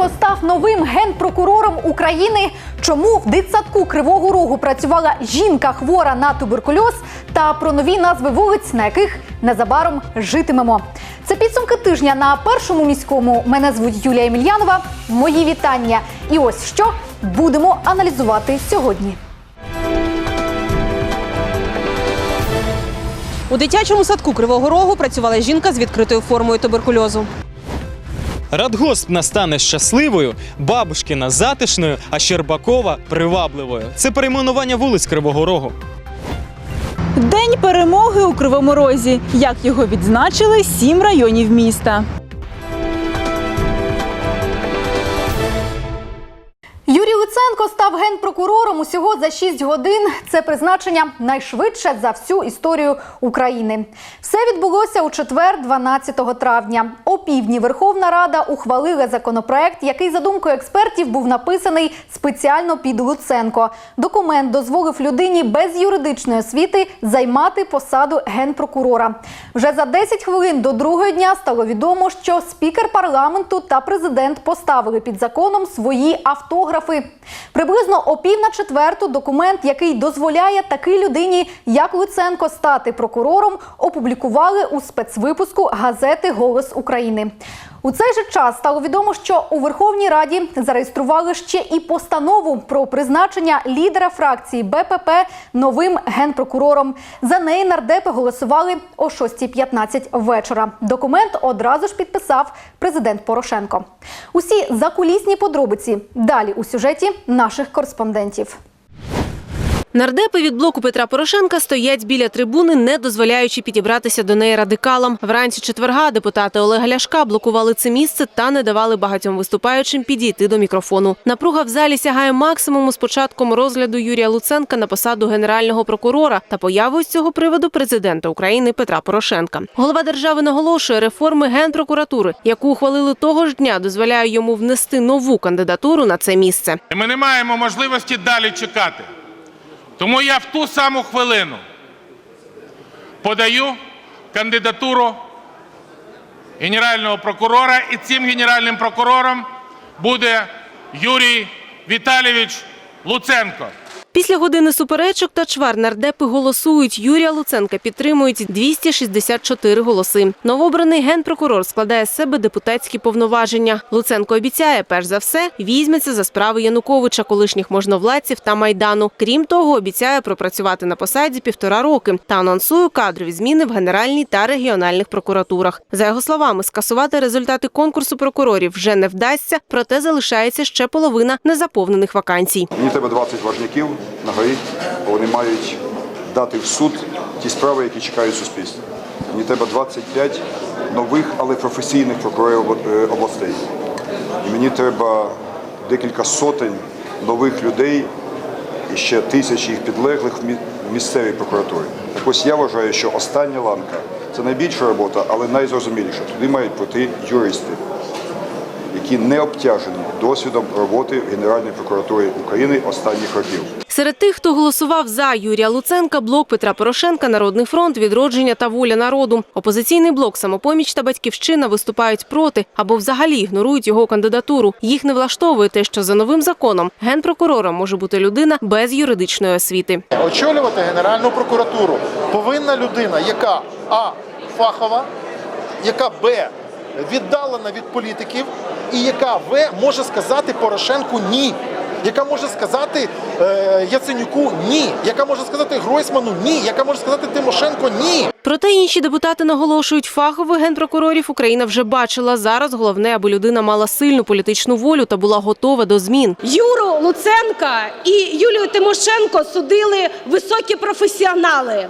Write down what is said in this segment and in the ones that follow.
Луценко став новим генпрокурором України? Чому в дитсадку Кривого Рогу працювала жінка хвора на туберкульоз? Та про нові назви вулиць, на яких незабаром житимемо. Це підсумки тижня на першому міському. Мене звуть Юлія Емельянова. Мої вітання. І ось що будемо аналізувати сьогодні. У дитячому садку Кривого Рогу працювала жінка з відкритою формою туберкульозу. Радгосп настане щасливою, Бабушкіна затишною, а Щербакова привабливою. Це перейменування вулиць Кривого Рогу. День перемоги у Кривому Розі. Як його відзначили сім районів міста. Усього за 6 годин. Це призначення найшвидше за всю історію України. Все відбулося у четвер, 12 травня. О півдні Верховна Рада ухвалила законопроект, який за думкою експертів був написаний спеціально під Луценко. Документ дозволив людині без юридичної освіти займати посаду генпрокурора. Вже за 10 хвилин до другого дня стало відомо, що спікер парламенту та президент поставили під законом свої автографи. Приблизно о пів на четверту документ, який дозволяє такій людині, як Луценко, стати прокурором, опублікували у спецвипуску газети Голос України. У цей же час стало відомо, що у Верховній Раді зареєстрували ще і постанову про призначення лідера фракції БПП новим генпрокурором. За неї нардепи голосували о 6.15 вечора. Документ одразу ж підписав президент Порошенко. Усі закулісні подробиці далі у сюжеті наших кореспондентів. Нардепи від блоку Петра Порошенка стоять біля трибуни, не дозволяючи підібратися до неї радикалам. Вранці четверга депутати Олега Ляшка блокували це місце та не давали багатьом виступаючим підійти до мікрофону. Напруга в залі сягає максимуму з початком розгляду Юрія Луценка на посаду генерального прокурора та появою з цього приводу президента України Петра Порошенка. Голова держави наголошує, реформи генпрокуратури, яку ухвалили того ж дня, дозволяє йому внести нову кандидатуру на це місце. Ми не маємо можливості далі чекати. Тому я в ту саму хвилину подаю кандидатуру генерального прокурора, і цим генеральним прокурором буде Юрій Віталійович Луценко. Після години суперечок та чвар нардепи голосують. Юрія Луценка підтримують 264 голоси. Новообраний генпрокурор складає з себе депутатські повноваження. Луценко обіцяє, перш за все, візьметься за справи Януковича, колишніх можновладців та майдану. Крім того, обіцяє пропрацювати на посаді півтора роки та анонсує кадрові зміни в генеральній та регіональних прокуратурах. За його словами, скасувати результати конкурсу прокурорів вже не вдасться, проте залишається ще половина незаповнених вакансій. Мені треба 20 важняків на горі, бо вони мають дати в суд ті справи, які чекають суспільство. Мені треба 25 нових, але професійних прокурорів е, областей. І мені треба декілька сотень нових людей і ще тисячі їх підлеглих в місцевій прокуратурі. Так ось я вважаю, що остання ланка це найбільша робота, але найзрозуміліша. Туди мають пройти юристи які не обтяжені досвідом роботи Генеральної прокуратури України останніх років. Серед тих, хто голосував за Юрія Луценка, блок Петра Порошенка, Народний фронт, відродження та воля народу. Опозиційний блок самопоміч та батьківщина виступають проти або взагалі ігнорують його кандидатуру. Їх не влаштовує те, що за новим законом генпрокурором може бути людина без юридичної освіти. Очолювати Генеральну прокуратуру повинна людина, яка А. Фахова, яка Б. Віддалена від політиків, і яка В може сказати Порошенку ні. Яка може сказати е, Яценюку ні, яка може сказати Гройсману ні, яка може сказати Тимошенко ні. Проте інші депутати наголошують, фахових генпрокурорів Україна вже бачила. Зараз головне, аби людина мала сильну політичну волю та була готова до змін. Юру Луценка і Юлію Тимошенко судили високі професіонали.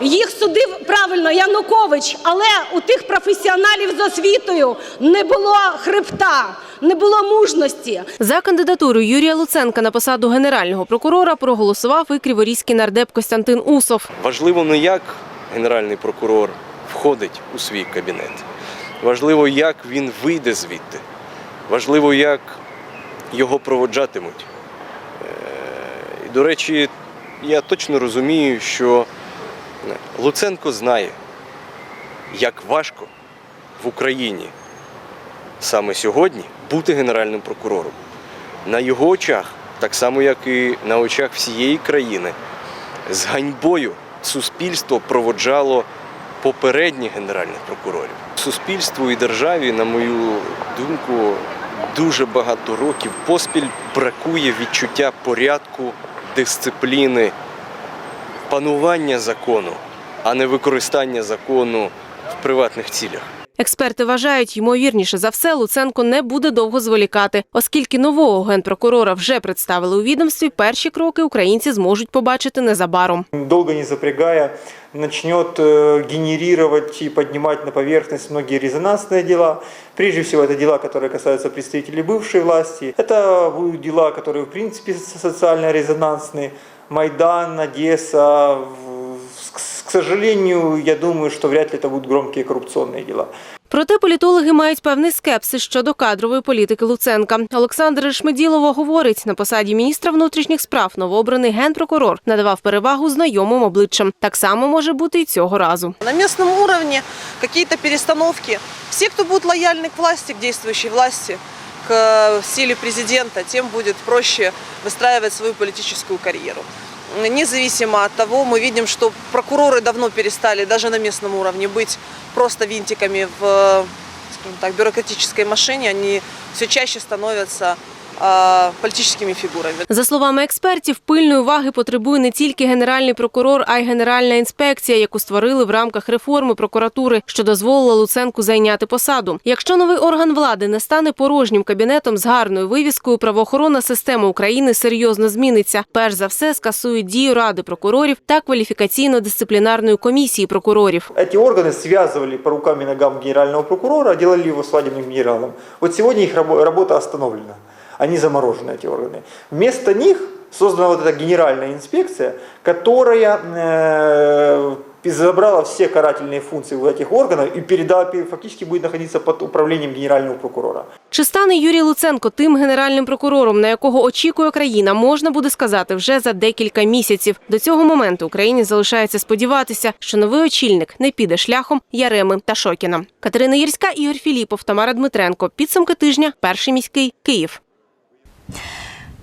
Їх судив правильно Янукович, але у тих професіоналів з освітою не було хребта, не було мужності. За кандидатуру Юрія Луценка на посаду генерального прокурора проголосував і криворізький нардеп Костянтин Усов. Важливо не як генеральний прокурор входить у свій кабінет. Важливо, як він вийде звідти. Важливо, як його проводжатимуть. Е, І, до речі, я точно розумію, що Луценко знає, як важко в Україні саме сьогодні бути генеральним прокурором. На його очах, так само як і на очах всієї країни, з ганьбою суспільство проводжало попередніх генеральних прокурорів. Суспільству і державі, на мою думку, дуже багато років поспіль бракує відчуття порядку, дисципліни, панування закону, а не використання закону в приватних цілях. Експерти вважають, ймовірніше за все, Луценко не буде довго зволікати, оскільки нового генпрокурора вже представили у відомстві. Перші кроки українці зможуть побачити незабаром. долго не запрягая, начнет э, генерировать и поднимать на поверхность многие резонансные дела. Прежде всего, это дела, которые касаются представителей бывшей власти. Это будут дела, которые, в принципе, со- социально резонансные. Майдан, Одесса. В- К к сожалению, я думаю, что вряд ли это будут громкие коррупционные дела. Проте політологи мають певний скепсис щодо кадрової політики Луценка. Олександр Шмеділово говорить, на посаді міністра внутрішніх справ новообраний генпрокурор надавав перевагу знайомим обличчям. Так само може бути і цього разу. На местном уровне какие-то перестановки. Все, кто будут лояльны к власти, к действующей власти, к э, силе президента, тем будет проще выстраивать свою политическую карьеру. Независимо от того, мы видим, что прокуроры давно перестали даже на местном уровне быть просто винтиками в э, скажем так, бюрократической машине. Они все чаще становятся э, политическими фигурами. За словами експертів, пильної уваги потребує не тільки генеральний прокурор, а й генеральна інспекція, яку створили в рамках реформи прокуратури, що дозволила Луценку зайняти посаду. Якщо новий орган влади не стане порожнім кабінетом з гарною вивіскою, правоохоронна система України серйозно зміниться. Перш за все, скасують дію ради прокурорів та кваліфікаційно-дисциплінарної комісії прокурорів. Эти органы связывали по рукам и ногам генерального прокурора, делали его свадебным генералом. Вот сегодня их рабо- работа остановлена. Они заморожены, эти органы. Вместо них создана вот эта генеральная инспекция, которая э, забрала все карательные функции у этих органов и передала, фактически будет находиться под управлением генерального прокурора. Чи стане Юрій Луценко тим генеральним прокурором, на якого очікує країна, можна буде сказати вже за декілька місяців. До цього моменту Україні залишається сподіватися, що новий очільник не піде шляхом Яреми та Шокіна. Катерина Єрська, Ігор Філіпов, Тамара Дмитренко. Підсумки тижня. Перший міський Київ.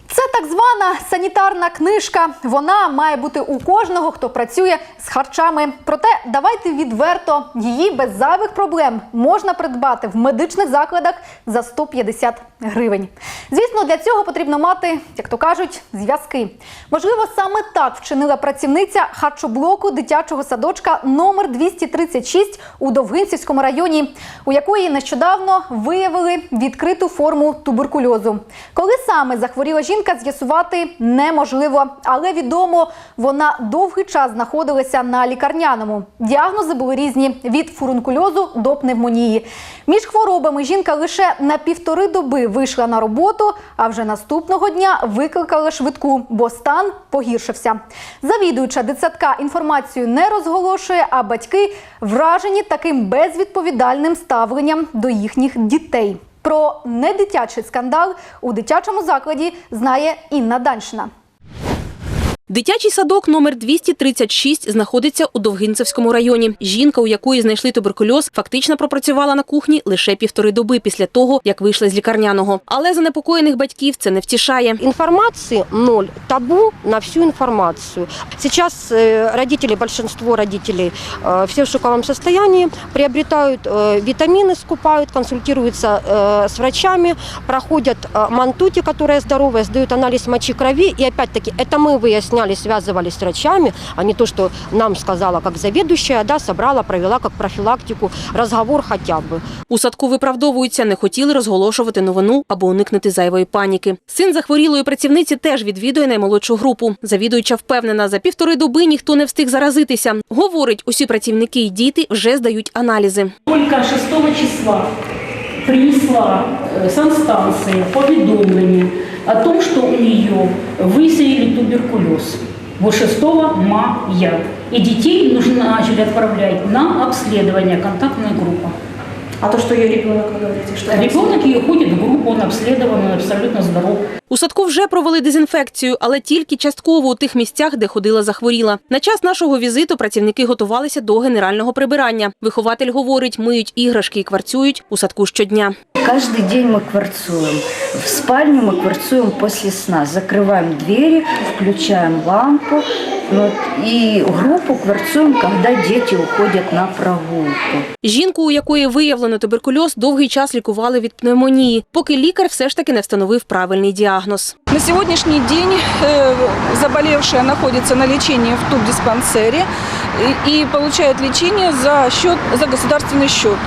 Це так звана санітарна книжка. Вона має бути у кожного, хто працює з харчами. Проте давайте відверто її без зайвих проблем можна придбати в медичних закладах за 150 гривень. Звісно, для цього потрібно мати, як то кажуть, зв'язки. Можливо, саме так вчинила працівниця харчоблоку дитячого садочка номер 236 у Довгинцівському районі, у якої нещодавно виявили відкриту форму туберкульозу. Коли саме захворіла жінка, з'ясувати неможливо, але відомо, вона довгий час знаходилася на лікарняному. Діагнози були різні від фурункульозу до пневмонії. Між хворобами жінка лише на півтори доби вийшла на роботу, а вже наступного дня викликала швидку, бо стан погіршився. Завідуюча дитсадка інформацію не розголошує, а батьки вражені таким безвідповідальним ставленням до їхніх дітей. Про недитячий скандал у дитячому закладі знає Інна Даншина. Дитячий садок номер 236 знаходиться у Довгинцевському районі. Жінка, у якої знайшли туберкульоз, фактично пропрацювала на кухні лише півтори доби після того, як вийшла з лікарняного. Але занепокоєних батьків це не втішає. Информации ноль, табу на всю информацию. Сейчас э, родители, большинство родителей, э, все в шоковом состоянии, приобретают э, витамины, скупают, консультируются э, с врачами, проходят э, мантути, которая здоровая, сдают анализ мочи крови. И опять-таки, это мы выясняли, связывались с врачами, а не то, что нам сказала как заведующая, да, собрала, провела как профилактику, разговор хотя бы. У садку виправдовуються, не хотіли розголошувати новину або уникнути зайвої паніки. Син захворілої працівниці теж відвідує наймолодшу групу. Завідуюча впевнена, за півтори доби ніхто не встиг заразитися. Говорить, усі працівники і діти вже здають аналізи. Только 6 числа принесла э, санстанция поведомление о том, что у нее выявили туберкулез. Вот 6 мая. И детей нужно начали отправлять на обследование, контактная группа. А то, что ее ребенок, вы говорите, что Ребенок ее ходит в группу, он обследован, он абсолютно здоров. У садку вже провели дезінфекцію, але тільки частково у тих місцях, де ходила захворіла. На час нашого візиту працівники готувалися до генерального прибирання. Вихователь говорить, миють іграшки і кварцюють у садку щодня. Каждый день мы кварцуем. В спальню мы кварцуем после сна. Закрываем двери, включаем лампу. Вот, и группу кварцуем, когда дети уходят на прогулку. Жінку, у якої виявлено туберкульоз, довгий час лікували від пневмонії, поки лікар все ж таки не встановив правильний діагноз. На сегодняшний день э, заболевшая находится на лечении в тубдиспансере и, получает лечение за, счет, за государственный счет.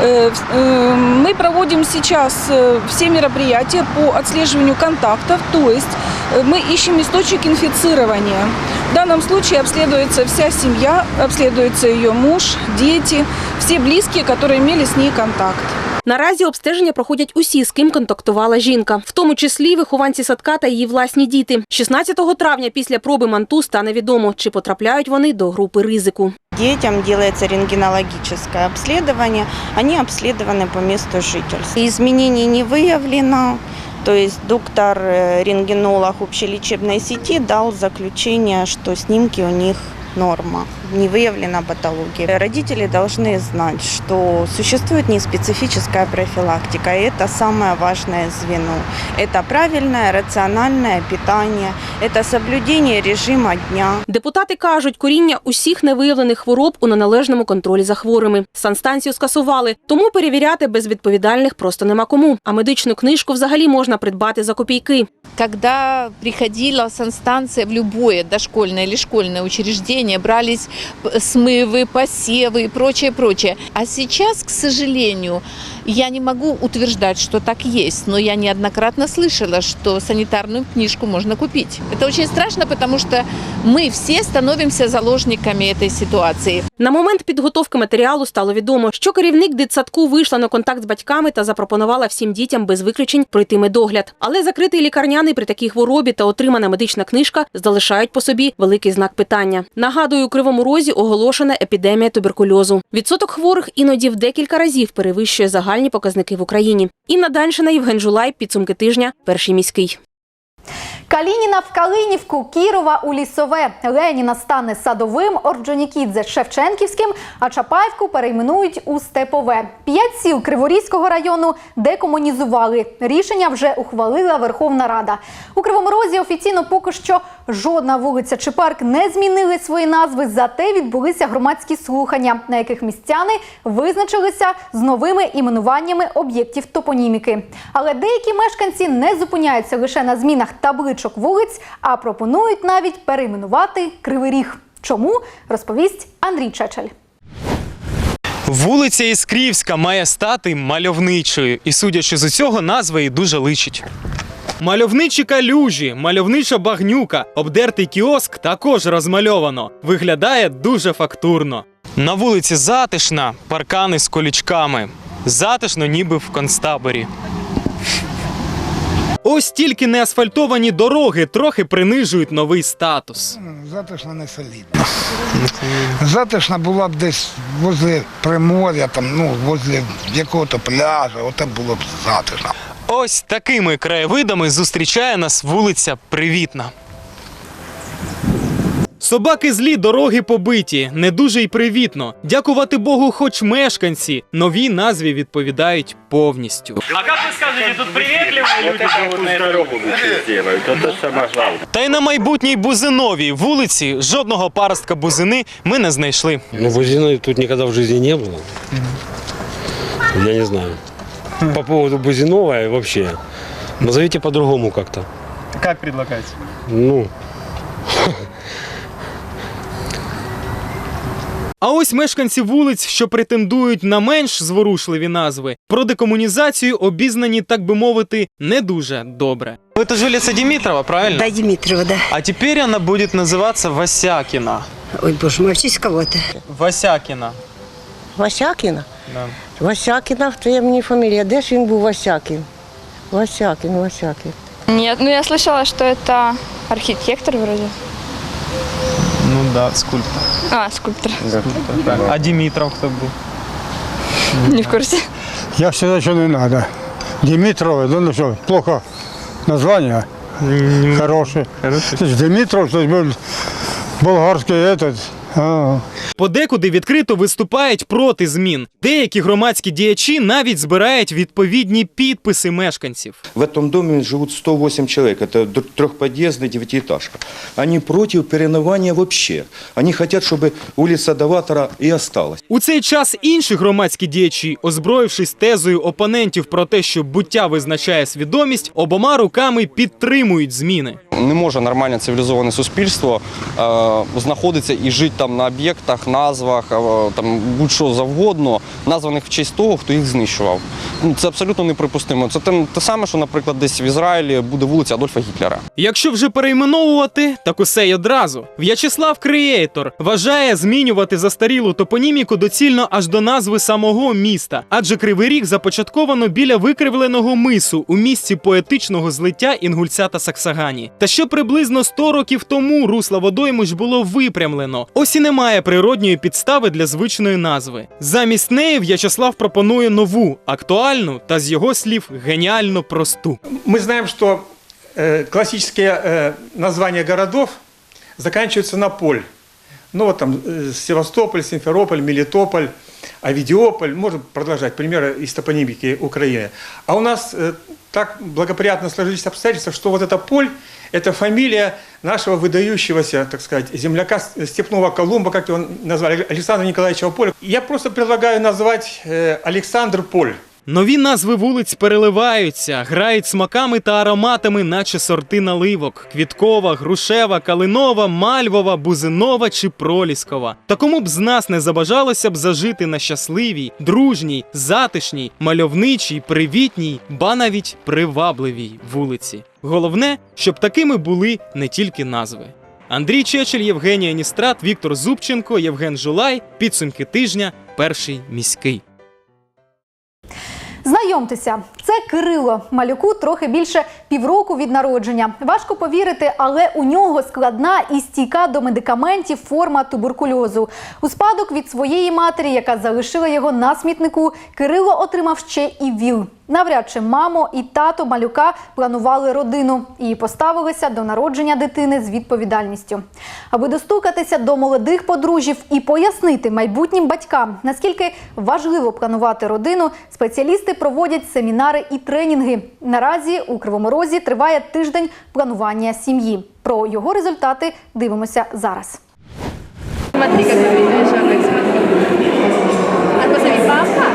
Э, э, Мы проводим сейчас все мероприятия по отслеживанию контактов, то есть мы ищем источник инфицирования. В данном случае обследуется вся семья, обследуется ее муж, дети, все близкие, которые имели с ней контакт. Наразі обстеження проходять усі, з ким контактувала жінка, в тому числі вихованці садка та її власні діти. 16 травня після проби манту стане відомо, чи потрапляють вони до групи ризику. Детям делается рентгенологическое обследование. Они обследованы по месту жительства. Изменений не выявлено. То есть доктор-рентгенолог общелечебной сети дал заключение, что снимки у них норма, не выявлена патология. Родители должны знать, что существует неспецифическая профилактика, и это самое важное звено. Это правильное, рациональное питание, это соблюдение режима дня. Депутати кажуть, коріння усіх невиявлених хвороб у неналежному контролі за хворими. Санстанцію скасували, тому перевіряти безвідповідальних просто нема кому. А медичну книжку взагалі можна придбати за копійки. Когда приходила санстанция в любое дошкольное или школьное учреждение, брались п- смывы, посевы и прочее, прочее. А сейчас, к сожалению, я не могу утверждать, что так есть, но я неоднократно слышала, что санитарную книжку можно купить. Это очень страшно, потому что мы все становимся заложниками этой ситуации. На момент підготовки матеріалу стало відомо, що керівник дитсадку вийшла на контакт з батьками та запропонувала всім дітям без виключень пройти медогляд. Але закритий лікарняний при такій хворобі та отримана медична книжка залишають по собі великий знак питання. Нагадую, у Кривому Розі оголошена епідемія туберкульозу. Відсоток хворих іноді в декілька разів перевищує загальні показники в Україні. Інна Даншина, Євген Жулай, підсумки тижня, перший міський. Калініна в Калинівку, Кірова у Лісове, Леніна стане садовим, Орджонікідзе Шевченківським, а Чапаївку перейменують у Степове. П'ять сіл Криворізького району декомунізували. Рішення вже ухвалила Верховна Рада. У Кривому Розі офіційно поки що жодна вулиця чи парк не змінили свої назви. Зате відбулися громадські слухання, на яких містяни визначилися з новими іменуваннями об'єктів топоніміки. Але деякі мешканці не зупиняються лише на змінах табличок вулиць, а пропонують навіть перейменувати Кривий Ріг. Чому розповість Андрій Чечель. Вулиця Іскрівська має стати мальовничою, і судячи з усього, назва їй дуже личить. Мальовничі калюжі, мальовнича багнюка, обдертий кіоск також розмальовано. Виглядає дуже фактурно. На вулиці затишна, паркани з колючками. Затишно, ніби в концтаборі. Ось тільки неасфальтовані дороги трохи принижують новий статус. Затишна не солідна. Затишна була б десь возле приморя, там, ну, возле якого-то пляжа, оте було б затишно. Ось такими краєвидами зустрічає нас вулиця Привітна. Собаки злі, дороги побиті, не дуже й привітно. Дякувати Богу, хоч мешканці новій назві відповідають повністю. А как вы скажете, тут приветливые люди живут на этой дорогу сделают, это самое главное. Та й на майбутній бузиновій вулиці жодного паростка бузини ми не знайшли. Ну, Бузиной тут никогда в жизни не было. Я не знаю. По поводу Бузинова вообще. Назовите по-другому как-то. Як предлагаєте? Ну, А ось мешканці вулиць, що претендують на менш зворушливі назви, про декомунізацію обізнані, так би мовити, не дуже добре. Это же улица Димитрова, правильно? Да, Димитрова, да. А теперь она будет называться Васякина. Ой, боже мой, в честь кого-то. Васякина. Васякіна? Да. Васякіна, в твоєму мені фамілія. Де ж він був Васякін? Васякін, Васякін. Нет, ну я слышала, что это архитектор вроде. Ну да, скульптор. А, скульптор. А Димитров кто был? Не в курсе. Я всегда, что не надо. Димитрова, ну, ну что, плохо название хорошее. Димитров, то есть был болгарский этот. а. Подекуди відкрито виступають проти змін. Деякі громадські діячі навіть збирають відповідні підписи мешканців. В этом доме живут 108 человек. Это д- трехподъездная девятиэтажка. Они против переименования вообще. Они хотят, чтобы улица Даватора и осталась. У цей час інші громадські діячі, озброївшись тезою опонентів про те, що буття визначає свідомість, обома руками підтримують зміни. Не може нормальне цивілізоване суспільство е, знаходитися і жити там на об'єктах, назвах, там будь-що завгодно, названих в честь того, хто їх знищував. Ну, це абсолютно неприпустимо. Це те, те саме, що, наприклад, десь в Ізраїлі буде вулиця Адольфа Гітлера. Якщо вже перейменовувати, так усе й одразу. В'ячеслав Креєтор вважає змінювати застарілу топоніміку доцільно аж до назви самого міста, адже Кривий Ріг започатковано біля викривленого мису у місці поетичного злиття Інгульця та Саксагані. Та що приблизно 100 років тому русло водойму ж було випрямлено. Ось і немає природньої підстави для звичної назви. Замість неї В'ячеслав пропонує нову, актуальну та з його слів геніально просту. Мы знаем, что э, классические э, названия городов заканчиваются на поль. Ну вот там э, Севастополь, Симферополь, Мелитополь, Авидиополь, можно продолжать примеры из топонимики Украины. А у нас э, так благоприятно сложились обстоятельства, что вот эта поль – это фамилия нашего выдающегося, так сказать, земляка с- степного Колумба, как его назвали, Александра Николаевича Поля. Я просто предлагаю назвать э, Александр Поль. Нові назви вулиць переливаються, грають смаками та ароматами, наче сорти наливок: квіткова, грушева, калинова, мальвова, бузинова чи проліскова. Та кому б з нас не забажалося б зажити на щасливій, дружній, затишній, мальовничій, привітній, ба навіть привабливій вулиці. Головне, щоб такими були не тільки назви. Андрій Чечель, Євгенія Ністрат, Віктор Зубченко, Євген Жулай. Підсумки тижня. Перший міський. Знайомтеся, це Кирило малюку трохи більше півроку від народження. Важко повірити, але у нього складна і стійка до медикаментів форма туберкульозу. У спадок від своєї матері, яка залишила його на смітнику, Кирило отримав ще і ВІЛ. Навряд чи мамо і тато малюка планували родину і поставилися до народження дитини з відповідальністю. Аби достукатися до молодих подружжів і пояснити майбутнім батькам, наскільки важливо планувати родину, спеціалісти проводять семінари і тренінги. Наразі у Кривому Розі триває тиждень планування сім'ї. Про його результати дивимося зараз. Смотри, как выглядишь, Анна, смотри. А позови папа.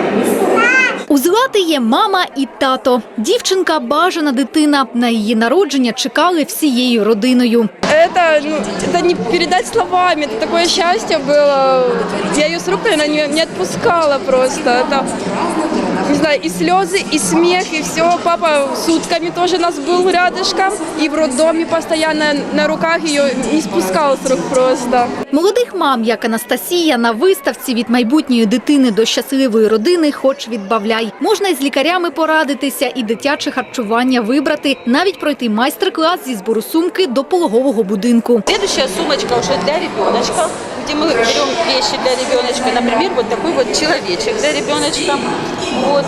У Злати є мама і тато. Дівчинка бажана дитина. На її народження чекали всією родиною. Это, ну, это не передать словами, это такое счастье было. Я ее с рук, наверное, не, не отпускала просто. Это, не знаю, и слезы, и смех, и все. Папа сутками тоже нас был рядышком. И в роддоме постоянно на руках ее не спускал с рук просто. Молодих мам, як Анастасія, на виставці від майбутньої дитини до щасливої родини, хоч відбавляй. Можна із лікарями порадитися і дитяче харчування вибрати, навіть пройти майстер-клас зі збору сумки до пологового будинку. Следующая сумочка уже для ребеночка, Где мы берем вещи для ребеночка. Например, вот такой вот человечек для ребеночка. Вот.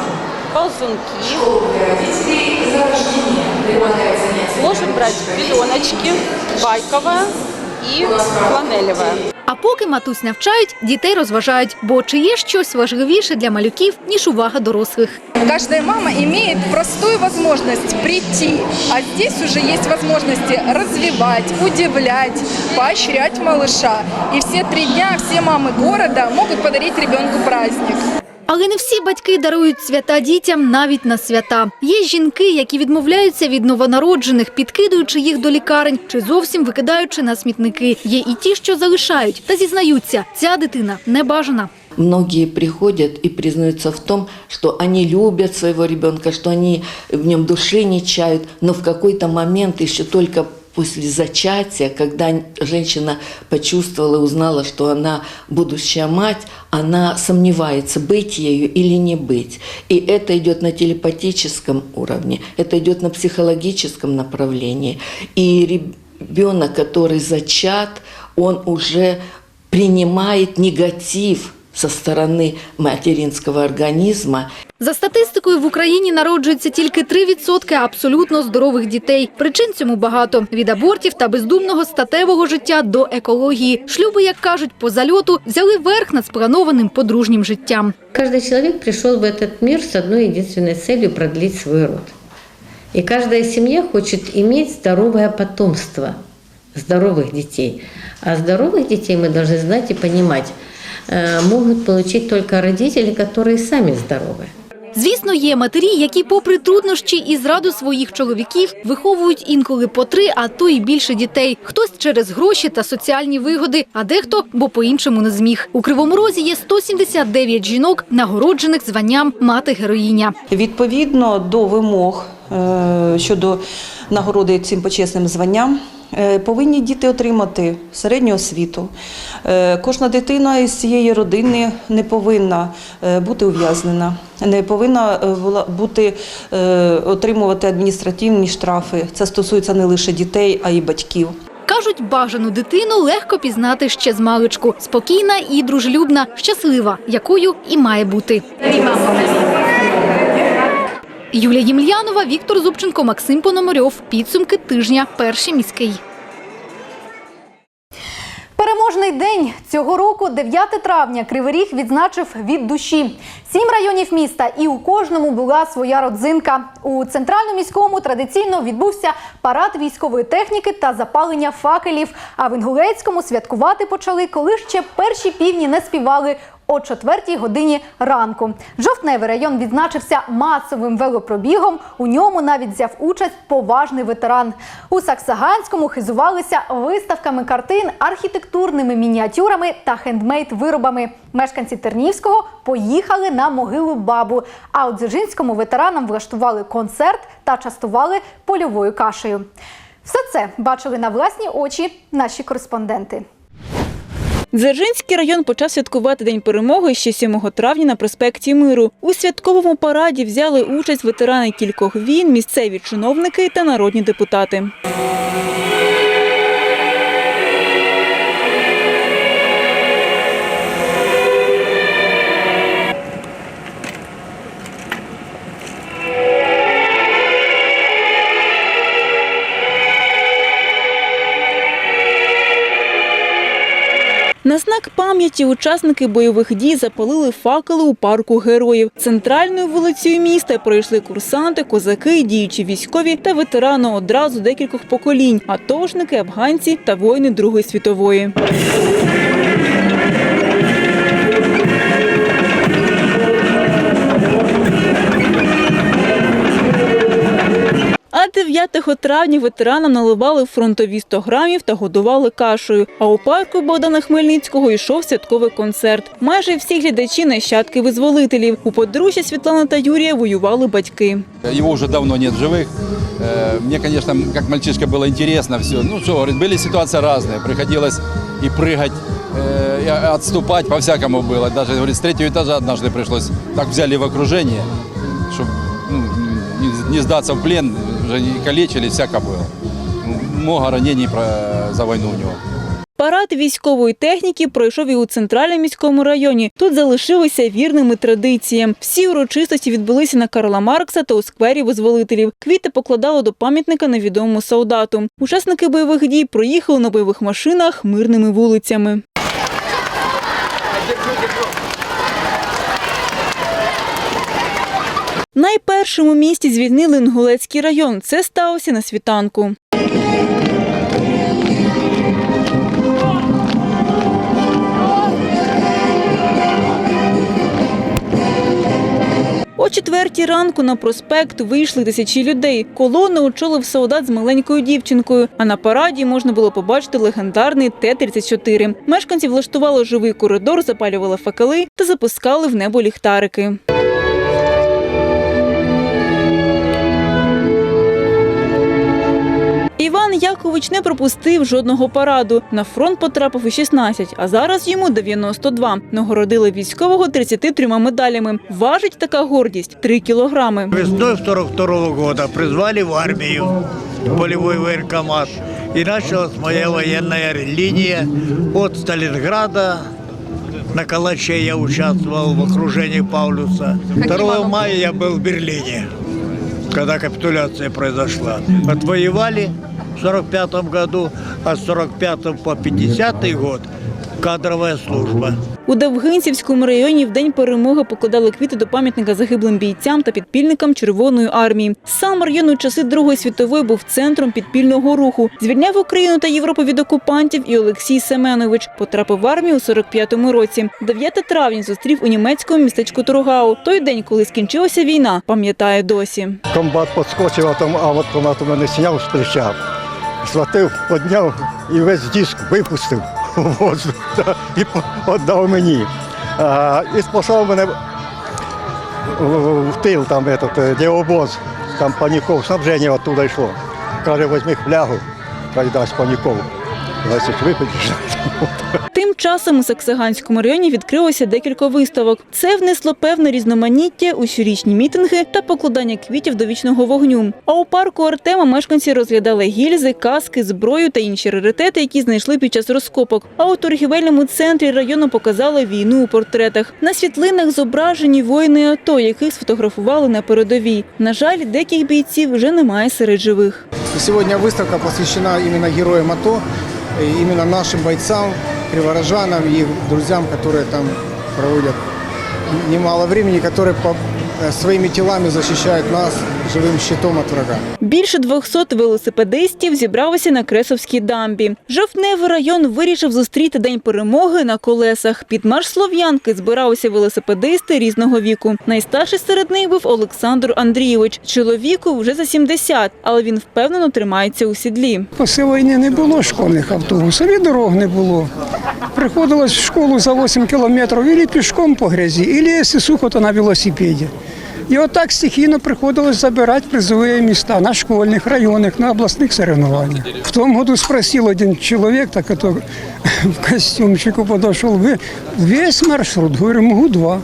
Ползунки. Можем брать пеленочки, байковая и фланелевая. А поки матусь навчають, дітей розважають, бо чи є щось важливіше для малюків, ніж увага дорослих. Каждая мама имеет простую возможность прийти, а здесь уже есть возможности развивать, удивлять, поощрять малыша. И все три дня все мамы города могут подарить ребенку праздник. Але не всі батьки дарують свята дітям навіть на свята. Є жінки, які відмовляються від новонароджених, підкидуючи їх до лікарень чи зовсім викидаючи на смітники. Є і ті, що залишають, та зізнаються, ця дитина не бажана. Многие приходят и признаются в том, что они любят своего ребенка, что они в нем души не чают, но в какой-то момент еще только после зачатия, когда женщина почувствовала узнала, что она будущая мать, она сомневается, быть ею или не быть. И это идет на телепатическом уровне, это идет на психологическом направлении. И ребенок, который зачат, он уже принимает негатив со стороны материнского организма. За статистикою, в Україні народжується тільки 3% абсолютно здорових дітей. Причин цьому багато від абортів та бездумного статевого життя до екології. Шлюби, як кажуть, по зальоту взяли верх над спланованим подружнім життям. Каждый человек пришел в этот мир с одной единственной целью – продлить свой род. И каждая семья хочет иметь здоровое потомство, здоровых детей. А здоровых детей мы должны знать и понимать, э, могут получить только родители, которые сами здоровы. Звісно, є матері, які, попри труднощі і зраду своїх чоловіків, виховують інколи по три, а то й більше дітей. Хтось через гроші та соціальні вигоди, а дехто, бо по-іншому не зміг. У Кривому Розі є 179 жінок, нагороджених званням мати-героїня. Відповідно до вимог е, щодо нагороди цим почесним званням, повинні діти отримати середню освіту. Е, Кожна дитина із цієї родини не повинна е, бути ув'язнена, не повинна е, бути е, отримувати адміністративні штрафи. Це стосується не лише дітей, а й батьків. Кажуть, бажану дитину легко пізнати ще з маличку. Спокійна і дружелюбна, щаслива, якою і має бути. Юлія Ємельянова, Віктор Зубченко, Максим Пономарьов. Підсумки тижня. Перший міський. Переможний день цього року, 9 травня, Кривий Ріг відзначив від душі. Сім районів міста, і у кожному була своя родзинка. У центральному міському традиційно відбувся парад військової техніки та запалення факелів. А в Інгулецькому святкувати почали, коли ще перші півні не співали. О четвертій годині ранку жовтневий район відзначився масовим велопробігом. У ньому навіть взяв участь поважний ветеран. У Саксаганському хизувалися виставками картин, архітектурними мініатюрами та хендмейд-виробами. Мешканці Тернівського поїхали на могилу бабу. А у Дзержинському ветеранам влаштували концерт та частували польовою кашею. Все це бачили на власні очі наші кореспонденти. Дзержинський район почав святкувати День перемоги ще 7 травня на проспекті Миру. У святковому параді взяли участь ветерани кількох війн, місцеві чиновники та народні депутати. На знак пам'яті учасники бойових дій запалили факели у парку героїв. Центральною вулицею міста пройшли курсанти, козаки, діючі військові та ветерани одразу декількох поколінь, атошники, афганці та воїни Другої світової. А 9 травня ветеранам наливали фронтові 100 грамів та годували кашею. А у парку Богдана Хмельницького йшов святковий концерт. Майже всі глядачі – нащадки визволителів. У подружжя Світлана та Юрія воювали батьки. Его уже давно нет в живых. Э, Мне, конечно, как мальчишка было интересно все. Ну что, говорит, были ситуации разные. Приходилось и прыгать, э, и отступать, по-всякому было. Даже, говорит, с третьего этажа однажды пришлось. Так взяли в окружение, чтобы не, сдаться в плен. Уже калечили, всяко было. Много ранений за войну у него. Парад військової техніки пройшов і у центральному міському районі. Тут залишилися вірними традиціям. Всі урочистості відбулися на Карла Маркса та у сквері визволителів. Квіти покладали до пам'ятника невідомому солдату. Учасники бойових дій проїхали на бойових машинах мирними вулицями. Найпершим у місті звільнили Інгулецький район. Це сталося на світанку. О четвертій ранку на проспект вийшли тисячі людей. Колону очолив солдат з маленькою дівчинкою. А на параді можна було побачити легендарний Т-34. Мешканці влаштували живий коридор, запалювали факели та запускали в небо ліхтарики. Іван Якович не пропустив жодного параду. На фронт потрапив у 16, а зараз йому 92. Нагородили військового 33 медалями. Важить така гордість 3 кілограми. Весной 42 года призвали в армию, в полевой военкомат. И началась моя военная линия от Сталинграда На Калаче я участвовал в окружении Паулюса. 2 мая я был в Берлине, когда капитуляция произошла. Отвоевали 45 году, а с 45 по 50 год кадровая служба. У Довгинцівському районі в день перемоги покладали квіти до пам'ятника загиблим бійцям та підпільникам Червоної армії. Сам район у часи Другої світової був центром підпільного руху. Звільняв Україну та Європу від окупантів і Олексій Семенович потрапив в армію у 45-му році. 9 травня зустрів у німецькому містечку Тургау. Той день, коли скінчилася війна, пам'ятає досі. Комбат підскочив, а там автомат у мене сняв з плеча. Схватив, підняв і весь диск випустив у воздух і віддав мені. І спасав мене в, тил, там, этот, де обоз, там паніков, снабження оттуда йшло. Каже, візьми флягу, хай дасть паніков. Значить, випадеш. Тим часом у Саксаганському районі відкрилося декілька виставок. Це внесло певне різноманіття у щорічні мітинги та покладання квітів до вічного вогню. А у парку Артема мешканці розглядали гільзи, каски, зброю та інші раритети, які знайшли під час розкопок. А у торгівельному центрі району показали війну у портретах. На світлинах зображені воїни АТО, яких сфотографували на передовій. На жаль, деяких бійців вже немає серед живих. Сегодня выставка посвящена именно героям АТО, именно нашим бойцам, криворожанам и их друзьям, которые там проводят немало времени, которые по- э, своими телами защищают нас живым щитом от врага. Більше 200 велосипедистів зібралися на Кресовській дамбі. Жовтневий район вирішив зустріти День перемоги на колесах. Під марш Слов'янки збиралися велосипедисти різного віку. Найстарший серед них був Олександр Андрійович. Чоловіку вже за 70, але він впевнено тримається у сідлі. Після війни не було школьних автобусів, і дорог не було. Приходилось в школу за 8 кілометрів і пішком по грязі, і якщо сухо, то на велосипеді. І отак стихійно приходилось забирати призові міста на школьних, районних, на обласних соревнованиях. В тому году спросив один чоловік, так ото в костюмчику подошов. Ви весь маршрут? Говорю, могу два.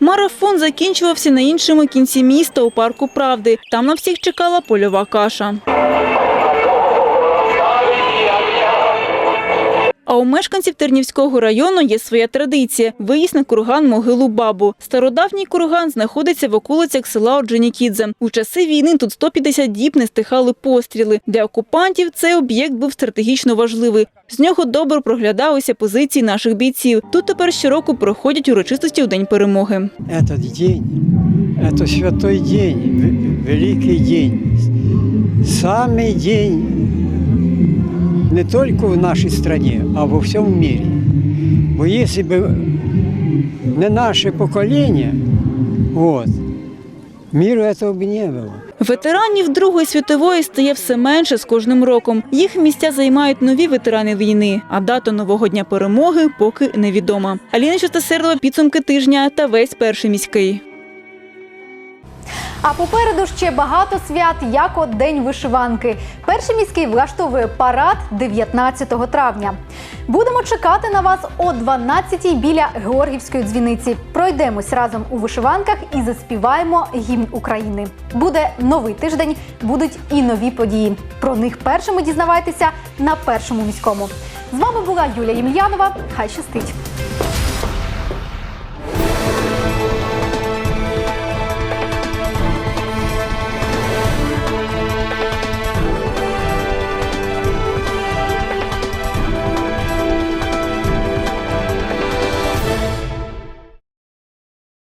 Марафон закінчувався на іншому кінці міста у парку Правди. Там на всіх чекала польова каша. А у мешканців Тернівського району є своя традиція – виїзд на курган могилу бабу. Стародавній курган знаходиться в околицях села Орджонікідзе. У часи війни тут 150 діб не стихали постріли. Для окупантів цей об'єкт був стратегічно важливий. З нього добре проглядалися позиції наших бійців. Тут тепер щороку проходять урочистості у День перемоги. Этот день, это святой день, в- великий день. Самый день не только в нашей стране, а во всем мире. Бо если бы не наше поколение, вот, миру этого бы не было. Ветеранів Другої світової стає все менше з кожним роком. Їх місця займають нові ветерани війни, а дата нового дня перемоги поки невідома. Аліна Чистосердова, підсумки тижня та весь перший міський. А попереду ще багато свят, як от День вишиванки. Перший міський влаштовує парад 19 травня. Будемо чекати на вас о 12-й біля Георгівської дзвіниці. Пройдемось разом у вишиванках і заспіваємо гімн України. Буде новий тиждень, будуть і нові події. Про них першими дізнавайтеся на першому міському. З вами була Юлія Ємельянова. Хай щастить!